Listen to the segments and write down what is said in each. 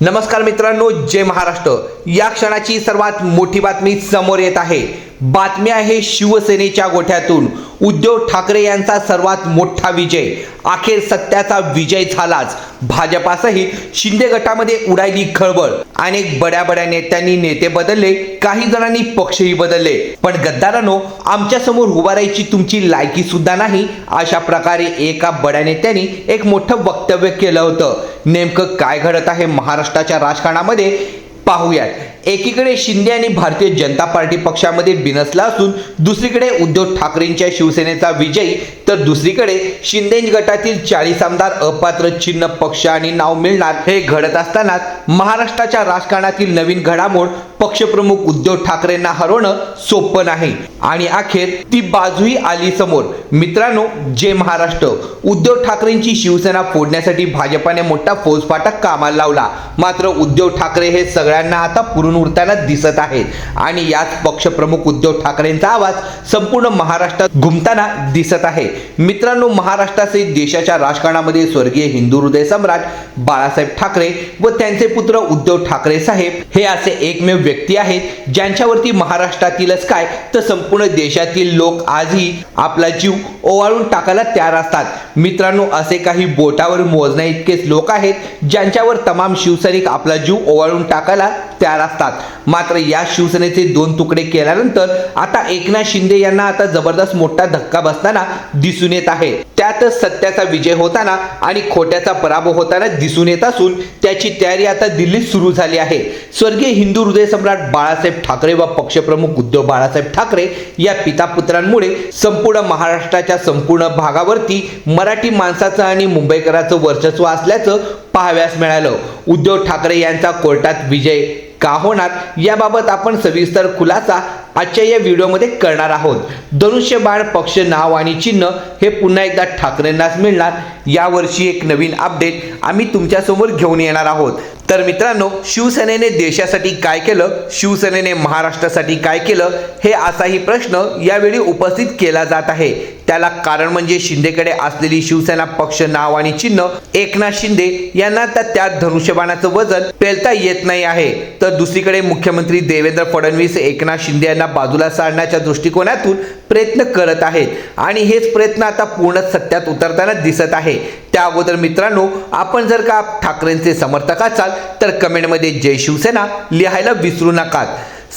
नमस्कार मित्रांनो जय महाराष्ट्र. या क्षणाची सर्वात मोठी बातमी समोर येत आहे. बातमी आहे शिवसेनेच्या गोठ्यातून. उद्धव ठाकरे यांचा सर्वात मोठा विजय. अखेर सत्याचा विजय झालाच. भाजपासहित शिंदे गटामध्ये उडायली खळबळ. अनेक बड्या बड्या नेत्यांनी नेते बदलले काही जणांनी पक्षही बदलले. पण गद्दारांनो आमच्यासमोर उभा राहायची तुमची लायकी सुद्धा नाही. अशा प्रकारे एका बड्या नेत्यांनी एक मोठं वक्तव्य केलं होतं. नेमकं काय घडत आहे महाराष्ट्राच्या राजकारणामध्ये? पाहूयात. एकीकडे शिंदे आणि भारतीय जनता पार्टी पक्षामध्ये बिनसला असून दुसरीकडे उद्धव ठाकरेंच्या शिवसेनेचा विजय तर दुसरीकडे शिंदे गटातील चाळीस आमदार अपात्र चिन्ह पक्ष आणि नाव मिळणार हे घडत असतानाच महाराष्ट्राच्या राजकारणातील नवीन घडामोड पक्षप्रमुख उद्धव ठाकरेंना हरवणं सोपं नाही. आणि अखेर ती बाजूही आली समोर. मित्रांनो जे महाराष्ट्र. उद्धव ठाकरेंची शिवसेना फोडण्यासाठी भाजपाने मोठा फौजफाटा कामाला लावला. मात्र उद्धव ठाकरे हे सगळ्यांना आता पुरून उरताना दिसत आहेत. आणि याच पक्षप्रमुख उद्धव ठाकरेंचा आवाज संपूर्ण महाराष्ट्रात घुमताना दिसत आहे. मित्रांनो महाराष्ट्रासहित देशाच्या राजकारणामध्ये स्वर्गीय हिंदू हृदय सम्राट बाळासाहेब ठाकरे व त्यांचे पुत्र उद्धव ठाकरे साहेब हे असे एकमेव व्यक्ती आहेत ज्यांच्यावरती महाराष्ट्रातीलच काय तर संपूर्ण देशातील लोक आजही आपला जीव ओवाळून टाकायला तयार असतात. मित्रांनो असे काही बोटावर मोजण्या इतकेच लोक आहेत ज्यांच्यावर तमाम शिवसैनिक आपला जीव ओवाळून टाकायला तयार असतात. मात्र या शिवसेनेचे दोन तुकडे केल्यानंतर आता एकनाथ शिंदे यांना आता जबरदस्त मोठा धक्का बसताना दिसून येत आहे. त्यातच सत्याचा विजय होताना आणि खोट्याचा पराभव होताना दिसून येत असून त्याची तयारी आता दिल्लीत सुरू झाली आहे. स्वर्गीय हिंदू हृदय सम्राट बाळासाहेब ठाकरे व पक्षप्रमुख उद्धव बाळासाहेब ठाकरे या पिता पुत्रांमुळे संपूर्ण महाराष्ट्राच्या संपूर्ण भागावरती मराठी माणसाचं आणि मुंबईकराचं वर्चस्व असल्याचं पाहाव्यास मिळालं. उद्धव ठाकरे यांचा कोर्टात विजय का होणार? याबाबत आपण सविस्तर खुलासा आजच्या या व्हिडिओमध्ये करणार आहोत. धनुष्यबाण पक्ष नाव आणि चिन्ह हे पुन्हा एकदा ठाकरेंनाच मिळणार. यावर्षी एक नवीन अपडेट आम्ही तुमच्यासमोर घेऊन येणार आहोत. तर मित्रांनो शिवसेनेने देशासाठी काय केलं? शिवसेनेने महाराष्ट्रासाठी काय केलं? हे असाही प्रश्न यावेळी उपस्थित केला जात आहे. त्याला कारण म्हणजे शिंदेकडे असलेली शिवसेना पक्ष नाव आणि चिन्ह एकनाथ शिंदे यांना तर त्यात धनुष्यबाणाचं वजन पेलता येत नाही आहे. तर दुसरीकडे मुख्यमंत्री देवेंद्र फडणवीस एकनाथ शिंदे यांना बाजूला सारण्याच्या दृष्टिकोनातून प्रयत्न करत आहेत. आणि हेच प्रयत्न आता पूर्ण सत्यात उतरताना दिसत आहे. त्या अगोदर मित्रांनो आपण जर का ठाकरेंचे समर्थक असाल तर कमेंटमध्ये जय शिवसेना लिहायला विसरू नका.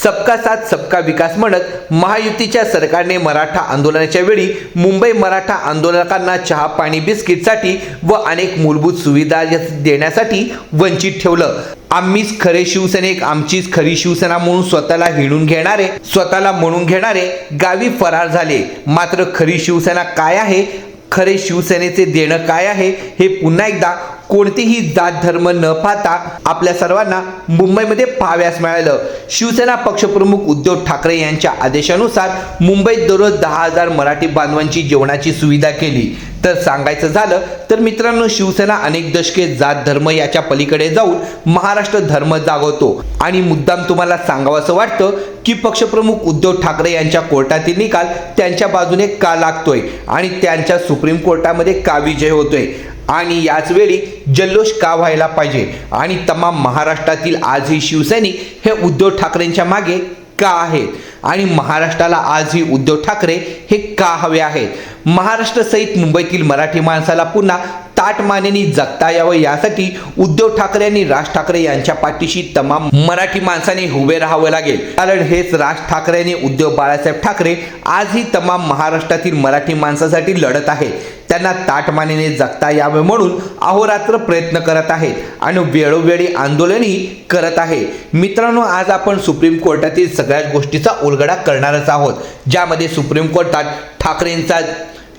सबका साथ सबका विकास म्हणत महायुतीच्या सरकारने मराठा आंदोलनाच्या वेळी मुंबई मराठा आंदोलकांना चहा पाणी बिस्किटसाठी व अनेक मूलभूत सुविधा देण्यासाठी वंचित ठेवलं. आम्हीच खरे शिवसेनेक आमचीच खरी शिवसेना म्हणून स्वतःला हिणून घेणारे स्वतःला म्हणून घेणारे गावी फरार झाले. मात्र खरी शिवसेना काय आहे? खरे शिवसेनेचे देणं काय आहे हे पुन्हा एकदा कोणतीही जात धर्म न पाहता आपल्या सर्वांना मुंबईमध्ये पाहाव्यास मिळालं. शिवसेना पक्षप्रमुख उद्धव ठाकरे यांच्या आदेशानुसार मुंबईत दररोज दहा हजार मराठी बांधवांची जेवणाची सुविधा केली. तर सांगायचं झालं तर मित्रांनो शिवसेना अनेक दशके जात धर्म याच्या पलीकडे जाऊन महाराष्ट्र धर्म जागवतो. आणि मुद्दाम तुम्हाला सांगावंसं वाटतं की पक्षप्रमुख उद्धव ठाकरे यांच्या कोर्टातील निकाल त्यांच्या बाजूने का लागतोय? आणि त्यांच्या सुप्रीम कोर्टामध्ये का विजय होतोय? आणि याच वेळी जल्लोष का व्हायला पाहिजे? आणि तमाम महाराष्ट्रातील आजही शिवसैनिक हे उद्धव ठाकरेंच्या मागे का आहेत? आणि महाराष्ट्राला आजही उद्धव ठाकरे हे का हवे आहेत? महाराष्ट्रसहित मुंबईतील मराठी माणसाला पुन्हा ताट मानेनी जगता यावं यासाठी उद्धव ठाकरे आणि राज ठाकरे यांच्या पाठीशी तमाम मराठी माणसाने उभे राहावं लागेल. कारण हेच राज ठाकरे आणि उद्धव बाळासाहेब ठाकरे आजही तमाम महाराष्ट्रातील मराठी माणसासाठी लढत आहेत. त्यांना ताटमानेने जगता यावे म्हणून अहोरात्र प्रयत्न करत आहेत आणि वेळोवेळी आंदोलनही करत आहे. मित्रांनो आज आपण सुप्रीम कोर्टातील सगळ्याच गोष्टीचा उलगडा करणारच आहोत ज्यामध्ये सुप्रीम कोर्टात ठाकरेंचा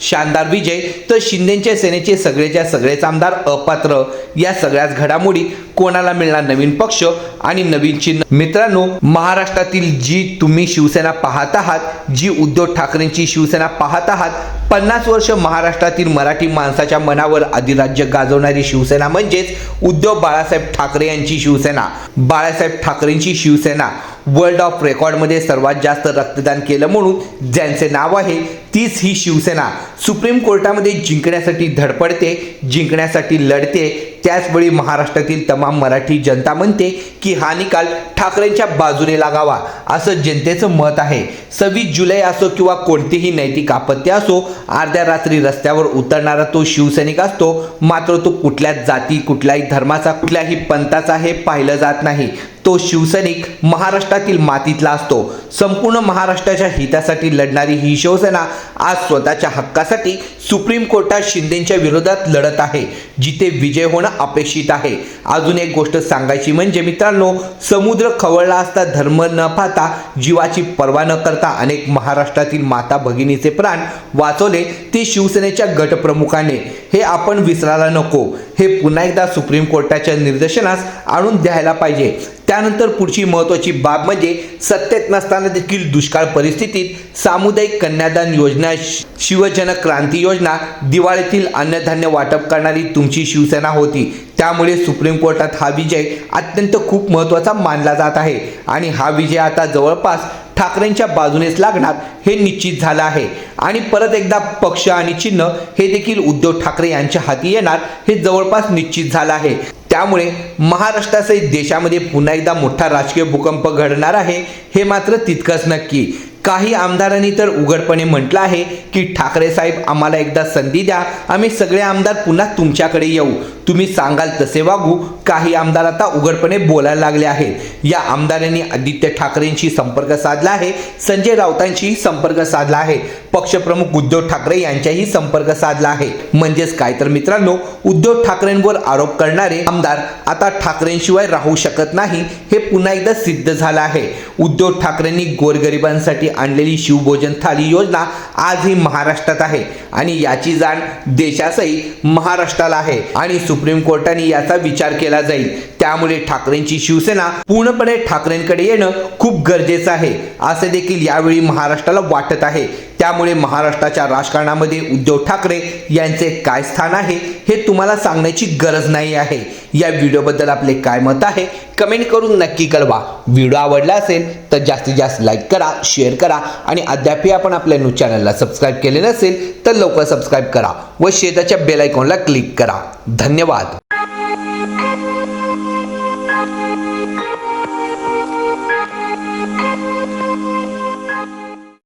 शानदार विजय तर शिंदेच्या सेनेचे सगळेच्या सगळेच आमदार अपात्र. या सगळ्याच घडामोडी कोणाला मिळणार नवीन पक्ष आणि नवीन चिन्ह? मित्रांनो महाराष्ट्रातील जी तुम्ही शिवसेना पाहत आहात जी उद्धव ठाकरेंची शिवसेना पाहत आहात पन्नास वर्ष महाराष्ट्रातील मराठी माणसाच्या मनावर अधिराज्य गाजवणारी शिवसेना म्हणजेच उद्धव बाळासाहेब ठाकरे यांची शिवसेना. बाळासाहेब ठाकरेंची शिवसेना. वर्ल्ड ऑफ रेकॉर्डमध्ये सर्वात जास्त रक्तदान केलं म्हणून ज्यांचे नाव आहे तीच ही शिवसेना. सुप्रीम कोर्टामध्ये जिंकण्यासाठी धडपडते जिंकण्यासाठी लढते. त्याचवेळी महाराष्ट्रातील तमाम मराठी जनता म्हणते की हा निकाल ठाकरेंच्या बाजूने लागावा असं जनतेचं मत आहे. सव्वीस जुलै असो किंवा कोणतीही नैतिक आपत्ती असो अर्ध्या रात्री रस्त्यावर उतरणारा तो शिवसैनिक असतो मात्र तो कुठल्याच जाती कुठल्याही धर्माचा कुठल्याही पंथाचा हे पाहिलं जात नाही. तो शिवसैनिक महाराष्ट्रातील मातीतला असतो. संपूर्ण महाराष्ट्राच्या हितासाठी लढणारी ही शिवसेना आज स्वतःच्या हक्कासाठी सुप्रीम कोर्टात शिंदेच्या विरोधात लढत आहे जिथे विजय होणं अपेक्षित आहे. अजून एक गोष्ट सांगायची म्हणजे मित्रांनो समुद्र खवळला असता धर्म न पाहता जीवाची पर्वा न करता अनेक महाराष्ट्रातील माता भगिनीचे प्राण वाचवले ते शिवसेनेच्या गटप्रमुखाने हे आपण विसरायला नको. हे पुन्हा एकदा सुप्रीम कोर्टाच्या निर्देशनास आणून द्यायला पाहिजे. त्यानंतर पुढची महत्त्वाची बाब म्हणजे सत्तेत नसताना देखील दुष्काळ परिस्थितीत सामुदायिक कन्यादान योजना शिवजन क्रांती योजना दिवाळीतील अन्नधान्य वाटप करणारी तुमची शिवसेना होती. त्यामुळे सुप्रीम कोर्टात हा विजय अत्यंत खूप महत्त्वाचा मानला जात आहे आणि हा विजय आता जवळपास ठाकरेंच्या बाजूनेच लागणार हे निश्चित झालं आहे. आणि परत एकदा पक्ष आणि चिन्ह हे देखील उद्धव ठाकरे यांच्या हाती येणार हे जवळपास निश्चित झालं आहे. त्यामुळे महाराष्ट्रासहित देशामध्ये पुन्हा एकदा मोठा राजकीय भूकंप घडणार आहे हे मात्र तितकंच नक्की. काही आमदारांनी तर उघडपणे म्हटलं आहे की ठाकरे साहेब आम्हाला एकदा संधी द्या. आम्ही सगळे आमदार पुन्हा तुमच्याकडे येऊ. तुम्ही सांगाल तसे वागू. काही आमदार आता उघडपणे बोलायला लागले आहेत. या आमदारांनी आदित्य ठाकरेंशी संपर्क साधला आहे. संजय राऊतांशीही संपर्क साधला आहे. पक्षप्रमुख उद्धव ठाकरे यांच्याही संपर्क साधला आहे. म्हणजेच काय तर मित्रांनो उद्धव ठाकरेंवर आरोप करणारे आमदार आता ठाकरेंशिवाय राहू शकत नाही. हे पुन्हा एकदा सिद्ध झालं आहे. उद्धव ठाकरेंनी गोरगरिबांसाठी आणलेली शिवभोजन थाली योजना आजही महाराष्ट्रात आहे. आणि याची जाण देशासही महाराष्ट्राला आहे. आणि सुप्रीम कोर्टाने याचा विचार केला जाईल. त्यामुळे ठाकरेंची शिवसेना पूर्णपणे ठाकरेंकडे येणं खूप गरजेचं आहे. असे देखील यावेळी महाराष्ट्राला वाटत आहे. त्यामुळे महाराष्ट्राच्या राजकारणामध्ये उद्धव ठाकरे यांचे काय स्थान आहे हे तुम्हाला सांगण्याची गरज नाही आहे. या व्हिडिओबद्दल आपले काय मत आहे कमेंट करून नक्की कळवा. व्हिडिओ आवडला असेल तर जास्तीत जास्त लाईक करा शेअर करा आणि अद्यापही आपण आपल्या न्यूज चॅनलला सबस्क्राईब केले नसेल तर लवकर सबस्क्राईब करा व शेजारच्या बेल आयकॉनला क्लिक करा. धन्यवाद.